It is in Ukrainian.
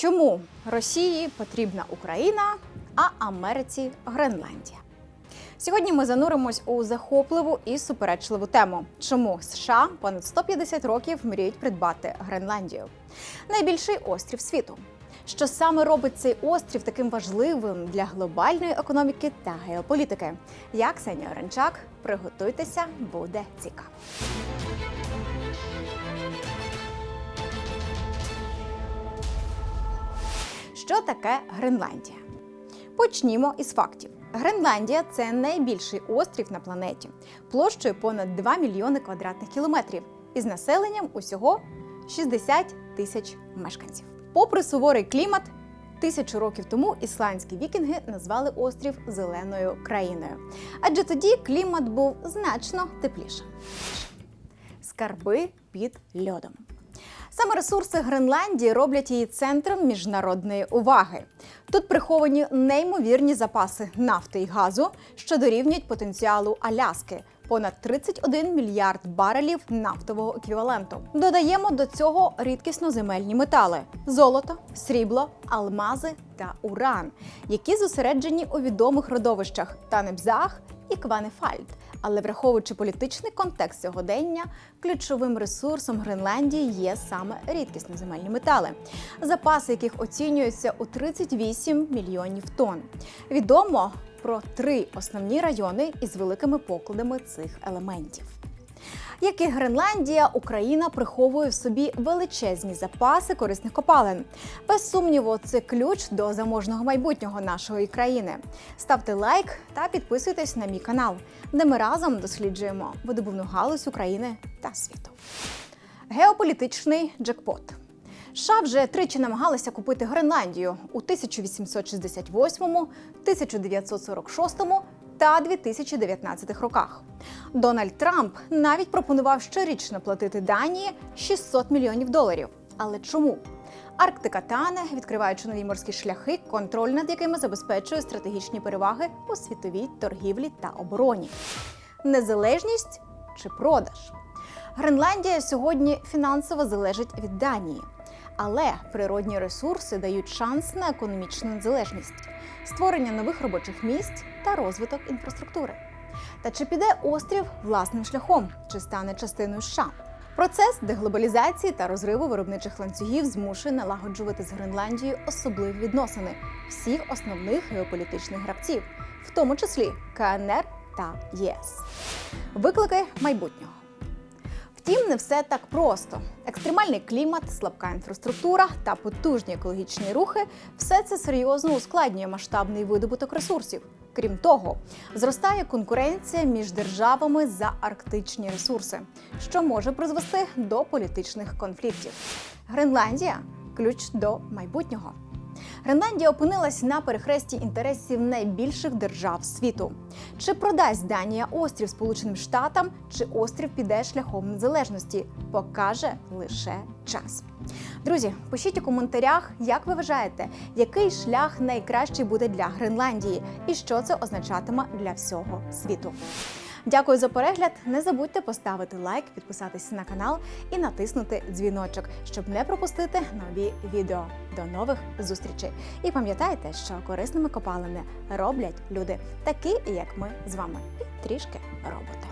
Чому Росії потрібна Україна, а Америці Гренландія? Сьогодні ми зануримось у захопливу і суперечливу тему, чому США понад 150 років мріють придбати Гренландію, найбільший острів світу. Що саме робить цей острів таким важливим для глобальної економіки та геополітики? Я Ксенія Оранчак. Приготуйтеся, буде цікаво. Що таке Гренландія? Почнімо із фактів. Гренландія це найбільший острів на планеті, площею понад 2 мільйони квадратних кілометрів із населенням усього 60 тисяч мешканців. Попри суворий клімат, тисячу років тому ісландські вікінги назвали острів зеленою країною, адже тоді клімат був значно теплішим. Скарби під льодом. Саме ресурси Гренландії роблять її центром міжнародної уваги. Тут приховані неймовірні запаси нафти і газу, що дорівнюють потенціалу Аляски понад 31 мільярд барелів нафтового еквіваленту. Додаємо до цього рідкісноземельні метали: золото, срібло, алмази та уран, які зосереджені у відомих родовищах Танебзах і Кванефальд. Але враховуючи політичний контекст сьогодення, ключовим ресурсом Гренландії є саме рідкісні земельні метали, запаси яких оцінюються у 38 мільйонів тонн. Відомо про три основні райони із великими покладами цих елементів. Як і Гренландія, Україна приховує в собі величезні запаси корисних копалин. Без сумніву, це ключ до заможного майбутнього нашої країни. Ставте лайк та підписуйтесь на мій канал, де ми разом досліджуємо видобувну галузь України та світу. Геополітичний джекпот. США вже тричі намагалися купити Гренландію у 1868, 1946 та 2019 роках. Дональд Трамп навіть пропонував щорічно платити Данії 600 мільйонів доларів. Але чому? Арктика тане, відкриваючи нові морські шляхи, контроль над якими забезпечує стратегічні переваги у світовій торгівлі та обороні. Незалежність чи продаж? Гренландія сьогодні фінансово залежить від Данії. Але природні ресурси дають шанс на економічну незалежність, створення нових робочих місць та розвиток інфраструктури. Та чи піде острів власним шляхом, чи стане частиною США? Процес деглобалізації та розриву виробничих ланцюгів змушує налагоджувати з Гренландією особливі відносини всіх основних геополітичних гравців, в тому числі КНР та ЄС. Виклики майбутнього. Втім, не все так просто. Екстремальний клімат, слабка інфраструктура та потужні екологічні рухи все це серйозно ускладнює масштабний видобуток ресурсів. Крім того, зростає конкуренція між державами за арктичні ресурси, що може призвести до політичних конфліктів. Гренландія ключ до майбутнього. Гренландія опинилась на перехресті інтересів найбільших держав світу. Чи продасть Данія острів Сполученим Штатам, чи острів піде шляхом незалежності, покаже лише час. Друзі, пишіть у коментарях, як ви вважаєте, який шлях найкращий буде для Гренландії і що це означатиме для всього світу. Дякую за перегляд. Не забудьте поставити лайк, підписатися на канал і натиснути дзвіночок, щоб не пропустити нові відео. До нових зустрічей! І пам'ятайте, що корисними копалини роблять люди, такі як ми з вами, і трішки роботи.